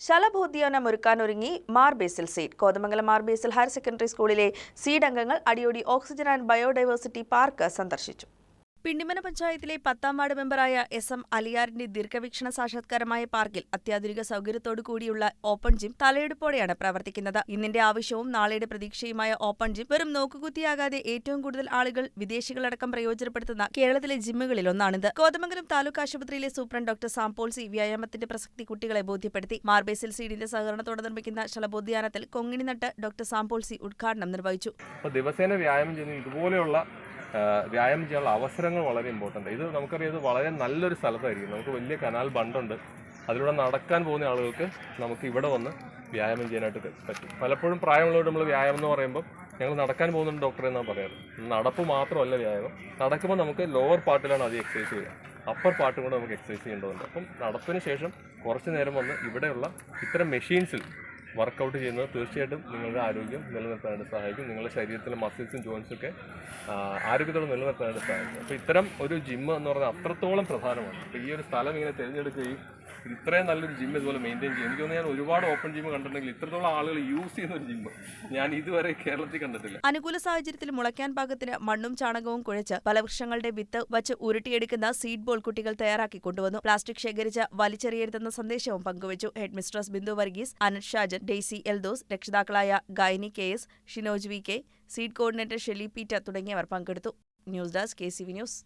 ശലഭോദ്യാനം ഒരുക്കാനൊരുങ്ങി Mar Basil seed Kothamangalam Mar Basil higher secondary സ്കൂളിലെ seed അംഗങ്ങൾ Adiyodi oxygen and biodiversity park സന്ദർശിച്ചു. പിണ്ടിമന പഞ്ചായത്തിലെ പത്താം വാർഡ് മെമ്പറായ എസ് എം അലിയാറിന്റെ ദീർഘവീക്ഷണ സാക്ഷാത്കാരമായ പാർക്കിൽ അത്യാധുനിക സൗകര്യത്തോടു കൂടിയുള്ള ഓപ്പൺ ജിം തലയെടുപ്പോടെയാണ് പ്രവർത്തിക്കുന്നത്. ഇന്നിന്റെ ആവശ്യവും നാളെയുടെ പ്രതീക്ഷയുമായ ഓപ്പൺ ജിം വെറും നോക്കുകുത്തിയാകാതെ ഏറ്റവും കൂടുതൽ ആളുകൾ വിദേശികളടക്കം പ്രയോജനപ്പെടുത്തുന്ന കേരളത്തിലെ ജിമ്മുകളിൽ ഒന്നാണിത്. കോതമംഗലം താലൂക്ക് ആശുപത്രിയിലെ സൂപ്രണ്ട് ഡോക്ടർ സാംപോൾ സി വ്യായാമത്തിന്റെ പ്രസക്തി കുട്ടികളെ ബോധ്യപ്പെടുത്തി. മാർബേസിൽ സീഡിന്റെ സഹകരണത്തോടെ നിർമ്മിക്കുന്ന ശലബോധ്യാനത്തിൽ കൊങ്ങിണി നട്ട് ഡോക്ടർ സാംപോൾസി ഉദ്ഘാടനം നിർവഹിച്ചു. ദിവസേന വ്യായാമം ചെയ്യുന്ന ഇതുപോലെയുള്ള വ്യായാമം ചെയ്യാനുള്ള അവസരങ്ങൾ വളരെ ഇമ്പോർട്ടന്റ് ഇത് നമുക്കറിയാം ഇത് വളരെ നല്ലൊരു സ്ഥലത്തായിരിക്കും. നമുക്ക് വലിയ കനാൽ ബണ്ടുണ്ട് അതിലൂടെ നടക്കാൻ പോകുന്ന ആളുകൾക്ക് നമുക്ക് ഇവിടെ വന്ന് വ്യായാമം ചെയ്യാനായിട്ട് പറ്റും. പലപ്പോഴും പ്രായമുള്ളവർ നമ്മൾ വ്യായാമം എന്ന് പറയുമ്പോൾ ഞങ്ങൾ നടക്കാൻ പോകുന്നുണ്ട് ഡോക്ടറെ എന്നാണ് പറയാറ്. നടപ്പ് മാത്രമല്ല വ്യായാമം. നടക്കുമ്പോൾ നമുക്ക് ലോവർ പാർട്ടിലാണ് അത് എക്സസൈസ് ചെയ്യുക. അപ്പർ പാർട്ടും കൂടെ നമുക്ക് എക്സസൈസ് ചെയ്യേണ്ടതുണ്ട്. അപ്പം നടപ്പിന് ശേഷം കുറച്ച് നേരം വന്ന് ഇവിടെയുള്ള ഇത്തരം മെഷീൻസിൽ വർക്കൗട്ട് ചെയ്യുന്നത് തീർച്ചയായിട്ടും നിങ്ങളുടെ ആരോഗ്യം നിലനിർത്താനായിട്ട് സഹായിക്കും. നിങ്ങളുടെ ശരീരത്തിലെ മസിൽസും ജോയിൻസൊക്കെ ആരോഗ്യത്തോടെ നിലനിർത്താനായിട്ട് സഹായിക്കും. അപ്പോൾ ഇത്തരം ഒരു ജിം എന്ന് പറഞ്ഞാൽ അത്രത്തോളം പ്രധാനമാണ്. അപ്പോൾ ഈ ഒരു സ്ഥലം ഇങ്ങനെ തിരഞ്ഞെടുക്കുകയും ഇത്രയും നല്ലൊരു ജിം ഇതുപോലെ മെയിന്റെയിൻ ചെയ്യും. എനിക്ക് തോന്നുന്നു ഞാൻ ഒരുപാട് ഓപ്പൺ ജിം കണ്ടിട്ടുണ്ടെങ്കിൽ ഇത്രത്തോളം ആളുകൾ യൂസ് ചെയ്യുന്ന ഒരു ജിം ഞാൻ ഇതുവരെ കേരളത്തിൽ കണ്ടിട്ടില്ല. അനുകൂല സാഹചര്യത്തിൽ മുളയ്ക്കാൻ പാകത്തിന് മണ്ണും ചാണകവും കുഴച്ച് ഫലവൃക്ഷങ്ങളുടെ വിത്ത് വച്ച് ഉരുട്ടിയെടുക്കുന്ന സീഡ് ബോൾ കുട്ടികൾ തയ്യാറാക്കി കൊണ്ടുവന്നു. പ്ലാസ്റ്റിക് ശേഖരിച്ച് വലിച്ചെറിയരുതെന്ന സന്ദേശവും പങ്കുവച്ചു. Head mistress Bindu Varghese Ananth Shajan Daisy Eldhose രക്ഷിതാക്കളായ Gayani K S Shinoj V K seed coordinator Shelly Peter തുടങ്ങിയവർ പങ്കെടുത്തു. News desk K C V news.